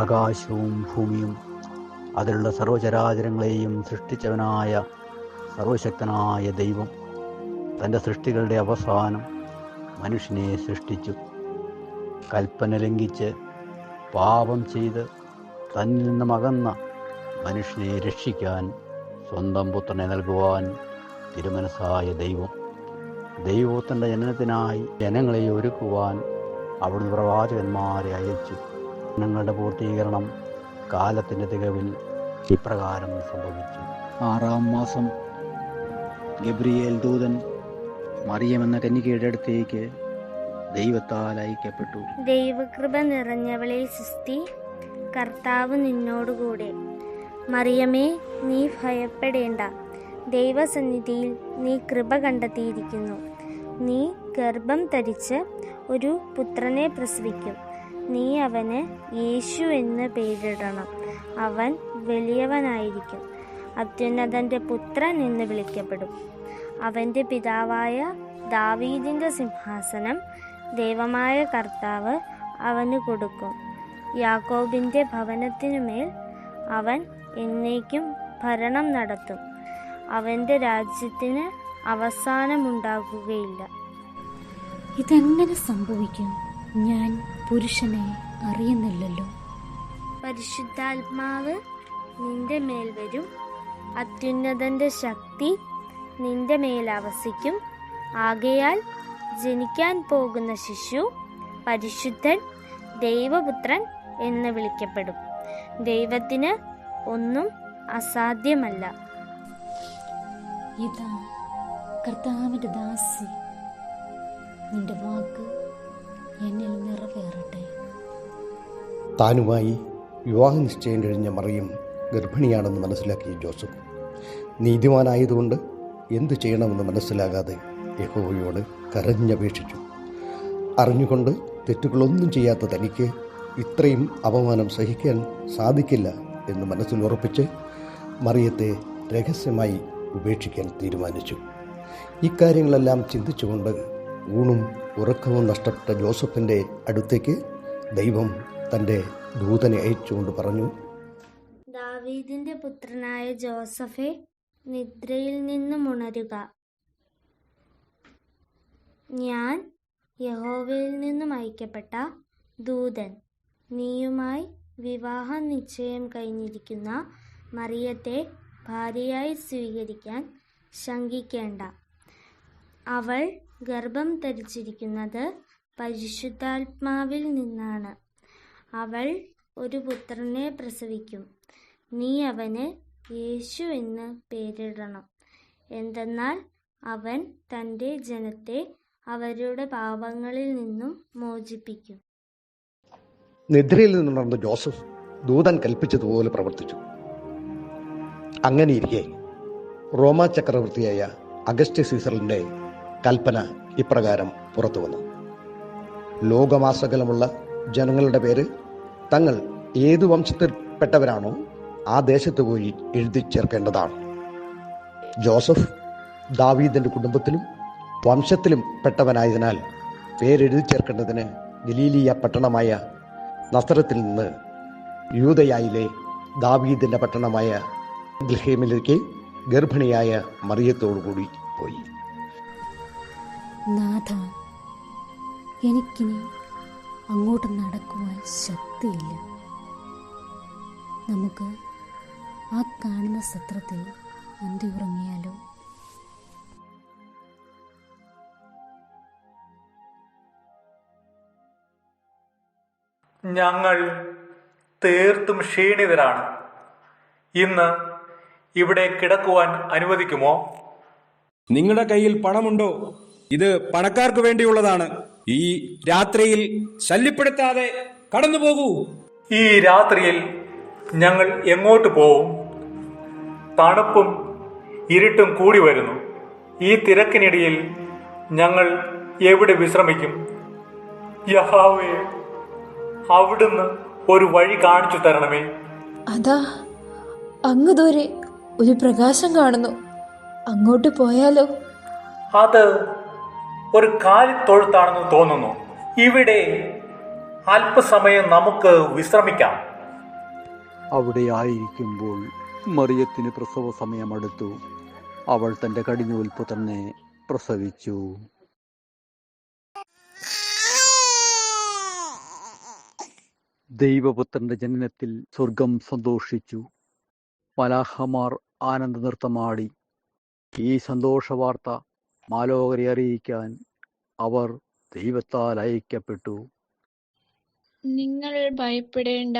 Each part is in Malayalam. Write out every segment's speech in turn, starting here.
ആകാശവും ഭൂമിയും അതിലുള്ള സർവചരാചരങ്ങളെയും സൃഷ്ടിച്ചവനായ സർവശക്തനായ ദൈവം തന്റെ സൃഷ്ടികളുടെ അവസാനം മനുഷ്യനെ സൃഷ്ടിച്ചു. കൽപ്പന ലംഘിച്ച് പാപം ചെയ്ത് തന്നിൽ നിന്നും അകന്ന മനുഷ്യനെ രക്ഷിക്കാൻ സ്വന്തം പുത്രനെ നൽകുവാൻ തിരുമനസ്സായ ദൈവം ദൈവത്തിന്റെ ജനനത്തിനായി ജനങ്ങളെ ഒരുക്കുവാൻ അവിടുന്ന് പ്രവാചകന്മാരെ അയച്ചു. ജനങ്ങളുടെ പൂർത്തീകരണം കാലത്തിന്റെ തികവിൽ ഇപ്രകാരം സംഭവിച്ചു. ആറാം മാസം ഗബ്രിയേൽ ദൂതൻ മറിയമെന്ന കന്യകയുടെ അടുത്തേക്ക് ദൈവത്താൽ അയക്കപ്പെട്ടു. ദൈവകൃപ നിറഞ്ഞവളിൽ സുസ്തി കർത്താവ് നിന്നോടുകൂടെ. മറിയമേ നീ ഭയപ്പെടേണ്ട. ദൈവസന്നിധിയിൽ നീ കൃപ കണ്ടെത്തിയിരിക്കുന്നു. നീ ഗർഭം ധരിച്ച് ഒരു പുത്രനെ പ്രസവിക്കും. നീ അവന് യേശു എന്ന് പേരിടണം. അവൻ വലിയവനായിരിക്കും. അത്യുന്നതന്റെ പുത്രൻ എന്ന് വിളിക്കപ്പെടും. അവന്റെ പിതാവായ ദാവീദിന്റെ സിംഹാസനം ദൈവമായ കർത്താവ് അവന് കൊടുക്കും. യാക്കോബിന്റെ ഭവനത്തിനുമേൽ അവൻ എന്നേക്കും ഭരണം നടത്തും. അവന്റെ രാജ്യത്തിന് അവസാനമുണ്ടാകുകയില്ല. ഇതെങ്ങനെ സംഭവിക്കും? ഞാൻ പുരുഷനെ അറിയുന്നില്ലല്ലോ. പരിശുദ്ധാത്മാവ് നിന്റെ മേൽ വരും. അത്യുന്നതന്റെ ശക്തി നിന്റെ മേൽ അവസിക്കും. ആകയാൽ ജനിക്കാൻ പോകുന്ന ശിശു പരിശുദ്ധൻ ദൈവപുത്രൻ എന്ന് വിളിക്കപ്പെടും. ദൈവത്തിന് ഒന്നും അസാധ്യമല്ല. ഇതാ കർത്താവിന്റെ ദാസി. നിന്റെ വാക്ക് എന്നിൽ നിറവേറട്ടെ താനുമായി വിവാഹ നിശ്ചയം കഴിഞ്ഞ മറിയം ഗർഭിണിയാണെന്ന് മനസ്സിലാക്കി ജോസഫ് നീതിമാനായതുകൊണ്ട് എന്തു ചെയ്യണമെന്ന് മനസ്സിലാകാതെ യഹോവയോട് കരഞ്ഞപേക്ഷിച്ചു. അറിഞ്ഞുകൊണ്ട് തെറ്റുകളൊന്നും ചെയ്യാത്ത തനിക്ക് ഇത്രയും അപമാനം സഹിക്കാൻ സാധിക്കില്ല എന്ന് മനസ്സിൽ ഉറപ്പിച്ച് മറിയത്തെ രഹസ്യമായി ഉപേക്ഷിക്കാൻ തീരുമാനിച്ചു. ഇക്കാര്യങ്ങളെല്ലാം ചിന്തിച്ചുകൊണ്ട് ഊണും ഉറക്കവും നഷ്ടപ്പെട്ട ജോസഫിന്റെ അടുത്തേക്ക് ദൈവം തന്റെ ദൂതനെ അയച്ചുകൊണ്ട് പറഞ്ഞു. ദാവീദിന്റെ പുത്രനായ ജോസഫെ നിദ്രയിൽ നിന്നും ഉണരുക. ഞാൻ യഹോവയിൽ നിന്നും അയക്കപ്പെട്ട ദൂതൻ നീയുമായി വിവാഹ നിശ്ചയം കഴിഞ്ഞിരിക്കുന്ന മറിയത്തെ ഭാര്യയായി സ്വീകരിക്കാൻ ശങ്കിക്കേണ്ട. അവൾ ഗർഭം ധരിച്ചിരിക്കുന്നത് പരിശുദ്ധാത്മാവിൽ നിന്നാണ്. അവൾ ഒരു പുത്രനെ പ്രസവിക്കും. നീ അവന് യേശു എന്ന് പേരിടണം. എന്തെന്നാൽ അവൻ തന്റെ ജനത്തെ അവരുടെ പാപങ്ങളിൽ നിന്നും മോചിപ്പിക്കും. നിദ്രയിൽ നിന്നുണർന്ന ജോസഫ് ദൂതൻ കൽപ്പിച്ചതുപോലെ പ്രവർത്തിച്ചു. അങ്ങനെയിരിക്കെ റോമാ ചക്രവർത്തിയായ അഗസ്റ്റ് സീസറിന്റെ കൽപ്പന ഇപ്രകാരം പുറത്തു വന്നു. ലോകമാസകലമുള്ള ജനങ്ങളുടെ പേര് തങ്ങൾ ഏതു വംശത്തിൽപ്പെട്ടവരാണോ ആ ദേശത്ത് പോയി എഴുതി ചേർക്കേണ്ടതാണ്. ജോസഫ് ദാവീദിന്റെ കുടുംബത്തിലും വംശത്തിലും പെട്ടവനായതിനാൽ പേരെഴുതി ചേർക്കേണ്ടതിന് ഗലീലിയ പട്ടണമായ നസ്രത്തിൽ നിന്ന് യൂതയായിലെ ദാവീദിന്റെ പട്ടണമായ ഗ്ലഹേമിലേക്ക് ഗർഭിണിയായ മറിയത്തോടുകൂടി പോയി. നാഥ എനിക്കിനി അങ്ങോട്ട് നടക്കുവാൻ ശക്തിയില്ല. നമുക്ക് ആ കാണുന്ന സത്രത്തിൽ അന്തി ഉറങ്ങിയാലോ ഞങ്ങൾ തീർത്തും ക്ഷീണിതരാണ്. ഇന്ന് ഇവിടെ കിടക്കുവാൻ അനുവദിക്കുമോ? നിങ്ങളുടെ കയ്യിൽ പണമുണ്ടോ? ഇത് പണക്കാർക്ക് വേണ്ടിയുള്ളതാണ്. ഈ രാത്രിയിൽ ശല്യപ്പെടുത്താതെ കടന്നു പോകൂ. ഈ രാത്രിയിൽ ഞങ്ങൾ എങ്ങോട്ട് പോവും? തണുപ്പും ഇരുട്ടും കൂടി വരുന്നു. ഈ തിരക്കിനിടയിൽ ഞങ്ങൾ എവിടെ വിശ്രമിക്കും? യഹാവേ അവിടുന്ന് ഒരു വഴി കാണിച്ചു തരണമേ. അതാ അങ്ങ് ദൂരെ ഒരു പ്രകാശം കാണുന്നു. അങ്ങോട്ട് പോയാലോ? അത് ഒരു കാലിത്തൊഴുത്താണെന്ന് തോന്നുന്നു. ഇവിടെ അല്പസമയം നമുക്ക് വിശ്രമിക്കാം. അവിടെ ആയിരിക്കുമ്പോൾ മറിയത്തിന് പ്രസവ സമയമടുത്തു. അവൾ തന്റെ കടിഞ്ഞൂൽപ്പ് തന്നെ പ്രസവിച്ചു. ദൈവപുത്രന്റെ ജനനത്തിൽ സ്വർഗം സന്തോഷിച്ചു. മലാഹമാർ ആനന്ദ നൃത്തമാടി ഈ സന്തോഷവാർത്ത മാലോകരെ അറിയിക്കാൻ അവർ ദൈവത്താൽ അയക്കപ്പെട്ടു. നിങ്ങൾ ഭയപ്പെടേണ്ട.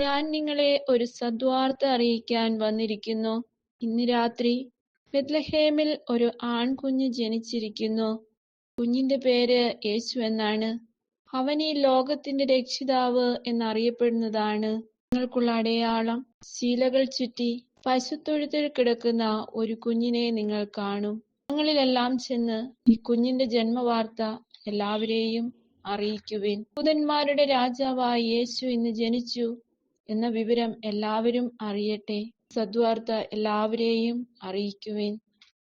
ഞാൻ നിങ്ങളെ ഒരു സദ്വാർത്ത അറിയിക്കാൻ വന്നിരിക്കുന്നു. ഇന്ന് രാത്രി ബെത്ലഹേമിൽ ഒരു ആൺകുഞ്ഞ് ജനിച്ചിരിക്കുന്നു. കുഞ്ഞിന്റെ പേര് യേശു എന്നാണ്. അവൻ ഈ ലോകത്തിന്റെ രക്ഷിതാവ് എന്നറിയപ്പെടുന്നതാണ്. നിങ്ങൾക്കുള്ള അടയാളം ശീലകൾ ചുറ്റി പശുത്തൊഴുത്തിൽ കിടക്കുന്ന ഒരു കുഞ്ഞിനെ നിങ്ങൾ കാണും. ഞങ്ങളിലെല്ലാം ചെന്ന് ഈ കുഞ്ഞിന്റെ ജന്മവാർത്ത എല്ലാവരെയും അറിയിക്കുവിൻ. ദൂതന്മാരുടെ രാജാവായി യേശു ഇന്ന് ജനിച്ചു എന്ന വിവരം എല്ലാവരും അറിയട്ടെ. സദ്വാർത്ത എല്ലാവരെയും അറിയിക്കുവിൻ.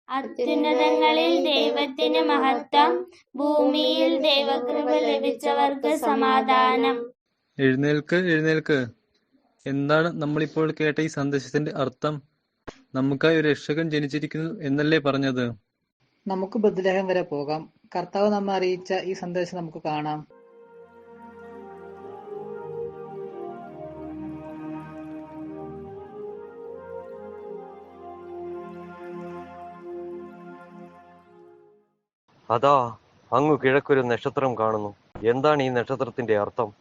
അത്യുന്നതങ്ങളിൽ ദൈവത്തിന് മഹത്വം ഭൂമിയിൽ ദൈവകൃപ ലഭിച്ചവർക്ക് സമാധാനം. എഴുന്നേൽക്ക് എഴുന്നേൽക്ക്. എന്താണ് നമ്മളിപ്പോൾ കേട്ട ഈ സന്ദേശത്തിന്റെ അർത്ഥം? നമുക്കായി ഒരു രക്ഷകൻ ജനിച്ചിരിക്കുന്നു എന്നല്ലേ പറഞ്ഞത്? നമുക്ക് ബദ്ലഹം വരെ പോകാം. കർത്താവ് നമ്മെ അറിയിച്ച ഈ സന്ദേശം നമുക്ക് കാണാം. അതാ അങ്ങ് കിഴക്കൊരു നക്ഷത്രം കാണുന്നു. എന്താണ് ഈ നക്ഷത്രത്തിന്റെ അർത്ഥം?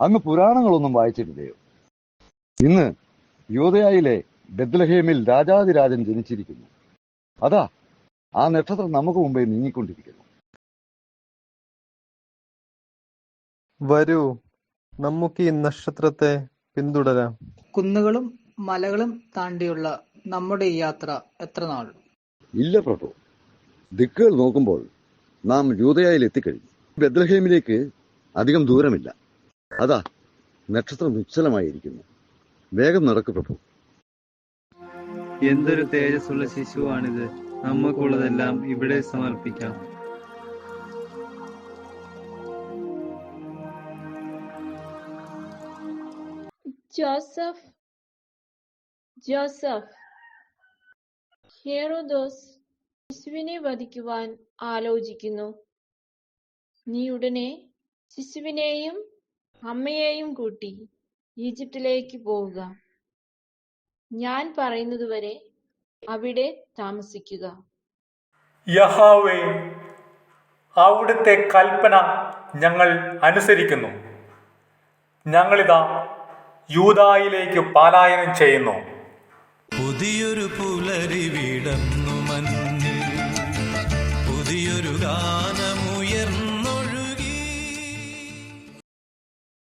അങ്ങ് പുരാണങ്ങളൊന്നും വായിച്ചിട്ടില്ലയോ ഇന്ന് യോധയായിലെ ബദ്ലഹേമിൽ രാജാതിരാജൻ ജനിച്ചിരിക്കുന്നു. അതാ ആ നക്ഷത്രം നമുക്ക് മുമ്പേ നീങ്ങിക്കൊണ്ടിരിക്കുന്നു. വരൂ നമുക്ക് ഈ നക്ഷത്രത്തെ പിന്തുടരാം. കുന്നുകളും മലകളും താണ്ടിയുള്ള നമ്മുടെ ഈ യാത്ര എത്ര നാൾ? ഇല്ല പ്രഭു. ദിക്കുകൾ നോക്കുമ്പോൾ നാം യൂതയായിൽ എത്തിക്കഴിഞ്ഞു. ബെദ്ലഹേമിലേക്ക് അധികം ദൂരമില്ല. അതാ നക്ഷത്രം നിശ്ചലമായിരിക്കുന്നു. വേഗം നടക്കു പ്രഭു. എന്തൊരു തേജസ്സുള്ള ശിശുവാണിത്. നമുക്കുള്ളതെല്ലാം ഇവിടെ സമർപ്പിക്കാം. ജോസഫ് ജോസഫ് ഹേറോദോസ് ശിശുവിനെ വധിക്കുവാൻ ആലോചിക്കുന്നു. നീ ഉടനെ ശിശുവിനെയും അമ്മയെയും കൂട്ടി ഈജിപ്തിലേക്ക് പോവുക. ഞാൻ പറയുന്നതുവരെ അവിടെ താമസിക്കുക. യഹാവേ അവിടുത്തെ കൽപ്പന ഞങ്ങൾ അനുസരിക്കുന്നു. ഞങ്ങളിതാ യൂതായിലേക്ക് പാലായനം ചെയ്യുന്നു. പുതിയൊരു പുലരി വിടന്നു മഞ്ഞ് പുതിയൊരു കാ